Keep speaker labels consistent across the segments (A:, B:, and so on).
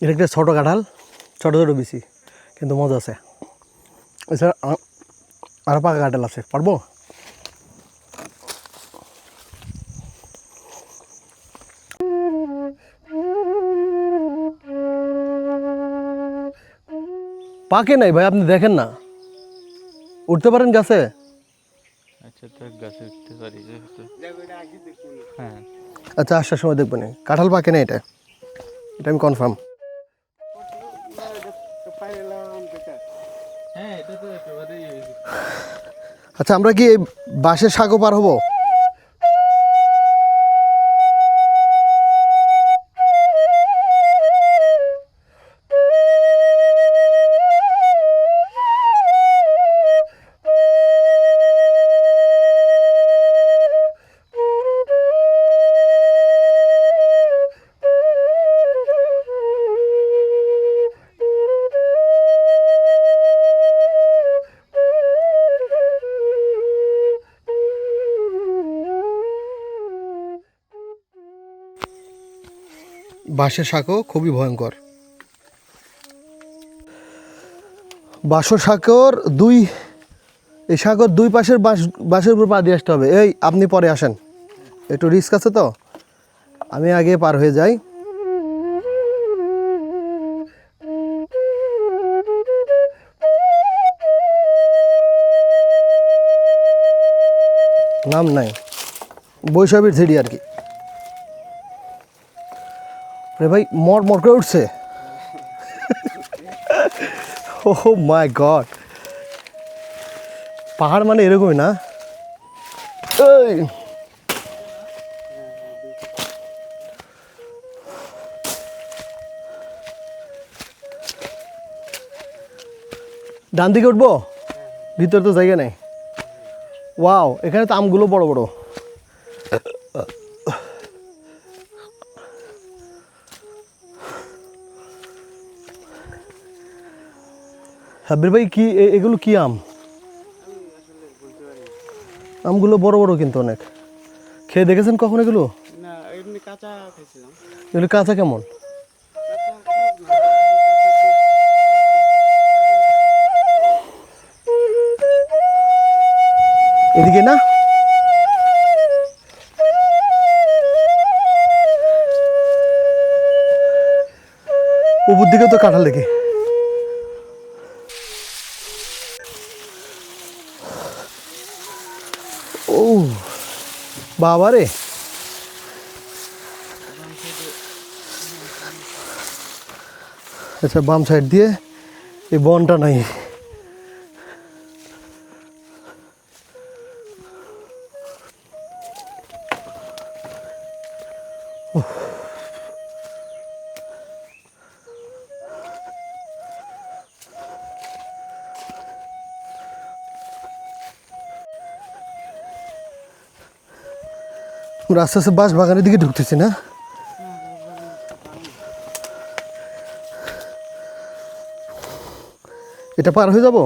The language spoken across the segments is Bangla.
A: এটা একটা ছোটো কাঁঠাল ছোটো ছোটো বেশি কিন্তু মজা আছে। এছাড়া আ- আরও পাকা কাঁঠাল আছে পারব? পাকে নাই ভাই আপনি দেখেন না। উঠতে পারেন গাছে?
B: আচ্ছা গাছে উঠতে পারি হ্যাঁ।
A: আচ্ছা আসার সময় দেখবেন। কাঁঠাল পাকে না এটা। এটা আমি কনফার্ম আচ্ছা আমরা কি এই বাঁশের সাগো পার হব। বাঁশের শাকও খুবই ভয়ঙ্কর। বাঁশের শাকর দুই, এই শাকর দুই পাশের বাঁশ, বাঁশের উপর পা দিয়ে আসতে হবে। এই, আপনি পরে আসেন। একটু রিস্ক আছে তো? আমি আগে পার হয়ে যাই। নাম নাই। বৈশাখীর সিডি আর কি। রে ভাই, মর মর করে উঠছে। ও মাই গড পাহাড় মানে এরকমই না? ডান দিকে উঠবো? ভিতরে তো জায়গা নেই। ওয়াও এখানে তো আমগুলো বড় বড়। হাবির ভাই কি এগুলো কি আম? আমগুলো বড় বড় কিন্তু অনেক। খেয়ে দেখেছেন কখন এগুলো? এগুলো কাঁচা কেমন? এদিকে না? উপর দিকে তো কাঁঠাল দেখি। বাবা রে আচ্ছা বাম সাইড দিয়ে এই বনটা নাই। আমরা আস্তে আস্তে বাঁশ বাগানের দিকে ঢুকতেছি না? এটা পার হয়ে যাব?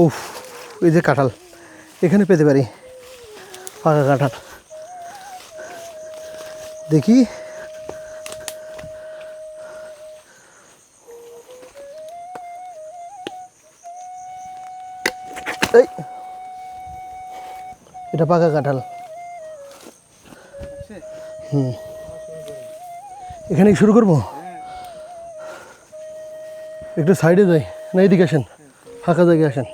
A: উফ, এই যে কাঁঠাল, এখানে পেতে পারি। পাকা কাঁঠাল। দেখি। এই, এটা পাকা কাঁঠাল। হুম। এখানেই শুরু করব? একটু সাইডে যাই, না এদিকে আসেন? ফাঁকা জায়গায় আসেন।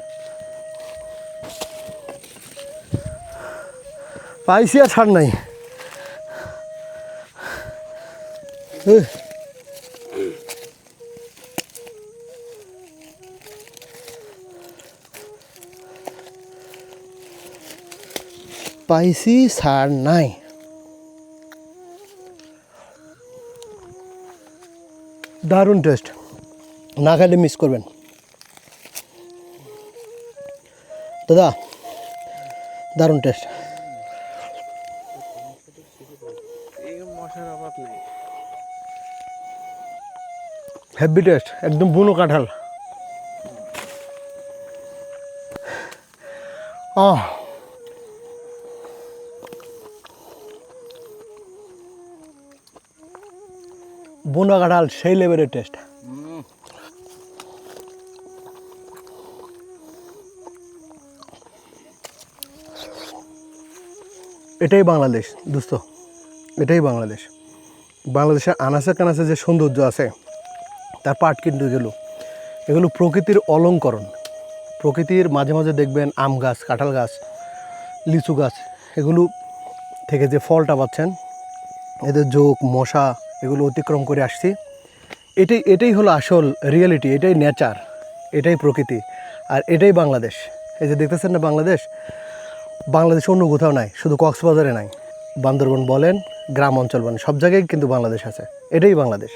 A: পাইছি আর ছাড় নাই। পাইছি ছাড় নাই। দারুণ টেস্ট। না খাইলে মিস করবেন। দাদা, দারুণ টেস্ট। হেভি টেস্ট, একদম বুনো কাঁঠাল। আহ। বুনো কাঁঠাল, সেই লেভেলের টেস্ট। এটাই বাংলাদেশ, দোস্ত। এটাই বাংলাদেশ। বাংলাদেশের আনাচে কানাচে যে সৌন্দর্য আছে তার পাট কিন্তু এগুলো। এগুলো প্রকৃতির অলঙ্করণ। প্রকৃতির মাঝে মাঝে দেখবেন আম গাছ, কাঁঠাল গাছ, লিচু গাছ, এগুলো থেকে যে ফলটা পাচ্ছেন, এদের যোগ, মশা, এগুলো অতিক্রম করে আসছি। এটাই এটাই হলো আসল রিয়েলিটি এটাই নেচার এটাই প্রকৃতি, আর এটাই বাংলাদেশ। এই যে দেখতেছেন না বাংলাদেশ? বাংলাদেশ অন্য কোথাও নাই, শুধু কক্সবাজারে নাই। বান্দরবন বলেন, গ্রাম অঞ্চল বলেন, সব জায়গায় কিন্তু বাংলাদেশ আছে। এটাই বাংলাদেশ।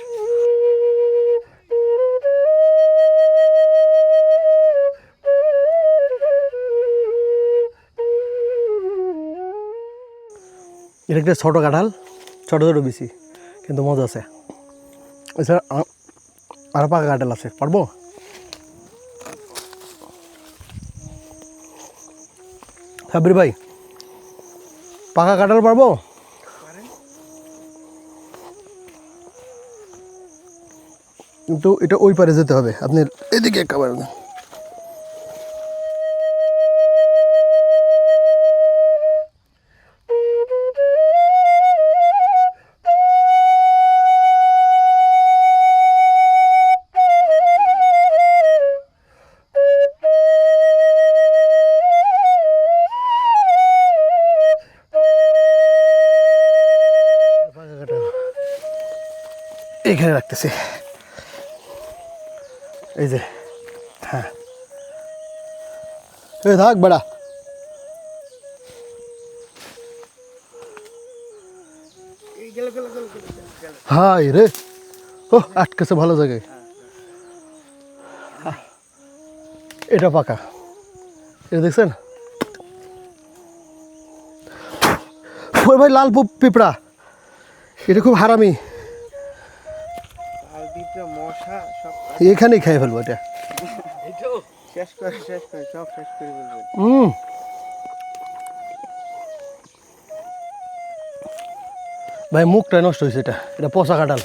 A: এটা একটা ছোটো কাঁঠাল, ছোটো ছোটো বেশি কিন্তু মজা আছে। এছাড়া আ- আরও পাকা কাঁঠাল আছে, পারব? সাবির ভাই, পাকা কাঁঠাল পারব? কিন্তু এটা ওই পারে যেতে হবে, আপনি এদিকে একেবারে এখানে রাখতেছি। এই যে হ্যাঁ। এই থাক বেড়া। হাই রে ও আটকেছে ভালো জায়গায়। এটা পাকা। এটা দেখছেন? ভাই লাল পিঁপড়া। এটা খুব হারামি। এখানেই খাই ফেলব এটা। হুম ভাই মুখটা নষ্ট হয়েছে এটা এটা পচা কাটাল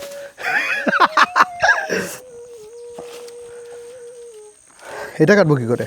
A: এটা কাটবো কি করে?